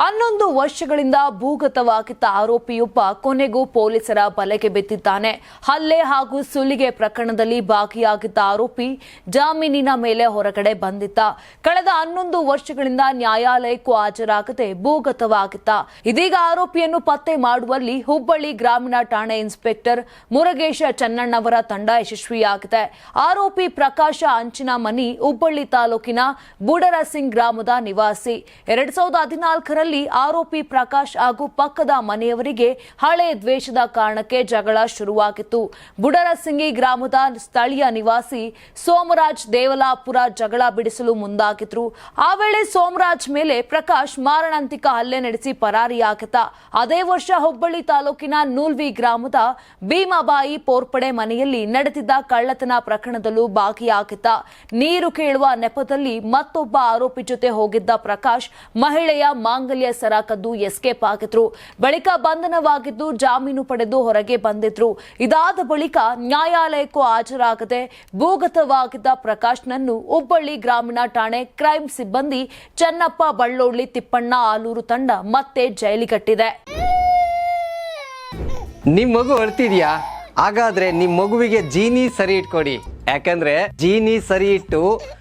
ಹನ್ನೊಂದು ವರ್ಷಗಳಿಂದ ಭೂಗತವಾಗಿದ್ದ ಆರೋಪಿಯೊಬ್ಬ ಕೊನೆಗೂ ಪೊಲೀಸರ ಬಲೆಗೆ ಬಿದ್ದಿದ್ದಾನೆ. ಹಲ್ಲೆ ಹಾಗೂ ಸುಲಿಗೆ ಪ್ರಕರಣದಲ್ಲಿ ಭಾಗಿಯಾಗಿದ್ದ ಆರೋಪಿ ಜಾಮೀನಿನ ಮೇಲೆ ಹೊರಗಡೆ ಬಂದಿದ್ದ. ಕಳೆದ ಹನ್ನೊಂದು ವರ್ಷಗಳಿಂದ ನ್ಯಾಯಾಲಯಕ್ಕೂ ಹಾಜರಾಗದೆ ಭೂಗತವಾಗಿದ್ದ. ಇದೀಗ ಆರೋಪಿಯನ್ನು ಪತ್ತೆ ಮಾಡುವಲ್ಲಿ ಹುಬ್ಬಳ್ಳಿ ಗ್ರಾಮೀಣ ಠಾಣೆ ಇನ್ಸ್ಪೆಕ್ಟರ್ ಮುರುಗೇಶ ಚನ್ನಣ್ಣವರ ತಂಡ ಯಶಸ್ವಿಯಾಗಿದೆ. ಆರೋಪಿ ಪ್ರಕಾಶ ಅಂಚಿನ ಮನಿ ಹುಬ್ಬಳ್ಳಿ ತಾಲೂಕಿನ ಬುಡರಸಿಂಗ್ ಗ್ರಾಮದ ನಿವಾಸಿ. ಎರಡ್ ಸಾವಿರದ ಹದಿನಾಲ್ಕರಲ್ಲಿ ಆರೋಪಿ ಪ್ರಕಾಶ್ ಹಾಗೂ ಪಕ್ಕದ ಮನೆಯವರಿಗೆ ಹಳೆ ದ್ವೇಷದ ಕಾರಣಕ್ಕೆ ಜಗಳ ಶುರುವಾಗಿತ್ತು. ಬುಡರಸಿಂಗಿ ಗ್ರಾಮದ ಸ್ಥಳೀಯ ನಿವಾಸಿ ಸೋಮರಾಜ್ ದೇವಲಾಪುರ ಜಗಳ ಬಿಡಿಸಲು ಮುಂದಾಗಿದ್ರು. ಆ ವೇಳೆ ಸೋಮರಾಜ್ ಮೇಲೆ ಪ್ರಕಾಶ್ ಮಾರಣಾಂತಿಕ ಹಲ್ಲೆ ನಡೆಸಿ ಪರಾರಿಯಾಗಿದ್ದ. ಅದೇ ವರ್ಷ ಹುಬ್ಬಳ್ಳಿ ತಾಲೂಕಿನ ನೂಲ್ವಿ ಗ್ರಾಮದ ಭೀಮಾಬಾಯಿ ಪೋರ್ಪಡೆ ಮನೆಯಲ್ಲಿ ನಡೆದಿದ್ದ ಕಳ್ಳತನ ಪ್ರಕರಣದಲ್ಲೂ ಭಾಗಿಯಾಗಿದ್ದ. ನೀರು ಕೇಳುವ ನೆಪದಲ್ಲಿ ಮತ್ತೊಬ್ಬ ಆರೋಪಿ ಜೊತೆ ಹೋಗಿದ್ದ ಪ್ರಕಾಶ್ ಮಹಿಳೆಯ ಮಾಂಗಲ್ಯ ಸರ ಕದ್ದು ಎಸ್ಕೇಪ್ ಆಗಿದ್ರು. ಬಳಿಕ ಬಂಧನವಾಗಿದ್ದು ಜಾಮೀನು ಪಡೆದು ಹೊರಗೆ ಬಂದಿದ್ರು. ಇದಾದ ಬಳಿಕ ನ್ಯಾಯಾಲಯಕ್ಕೂ ಹಾಜರಾಗದೆ ಭೂಗತವಾಗಿದ್ದ ಪ್ರಕಾಶ್ನನ್ನು ಹುಬ್ಬಳ್ಳಿ ಗ್ರಾಮೀಣ ಠಾಣೆ ಕ್ರೈಂ ಸಿಬ್ಬಂದಿ ಚನ್ನಪ್ಪ ಬಳ್ಳೋಳ್ಳಿ ತಿಪ್ಪಣ್ಣ ಆಲೂರು ತಂಡ ಮತ್ತೆ ಜೈಲಿಗಟ್ಟಿದೆ. ನಿಮ್ ಮಗು ಅಳ್ತಿದ್ಯಾ ಹಾಗಾದ್ರೆ ನಿಮ್ ಮಗುವಿಗೆ ಜೀನಿ ಸರಿ ಇಟ್ಕೊಡಿ. ಯಾಕಂದ್ರೆ ಜೀನಿ ಸರಿ ಇಟ್ಟು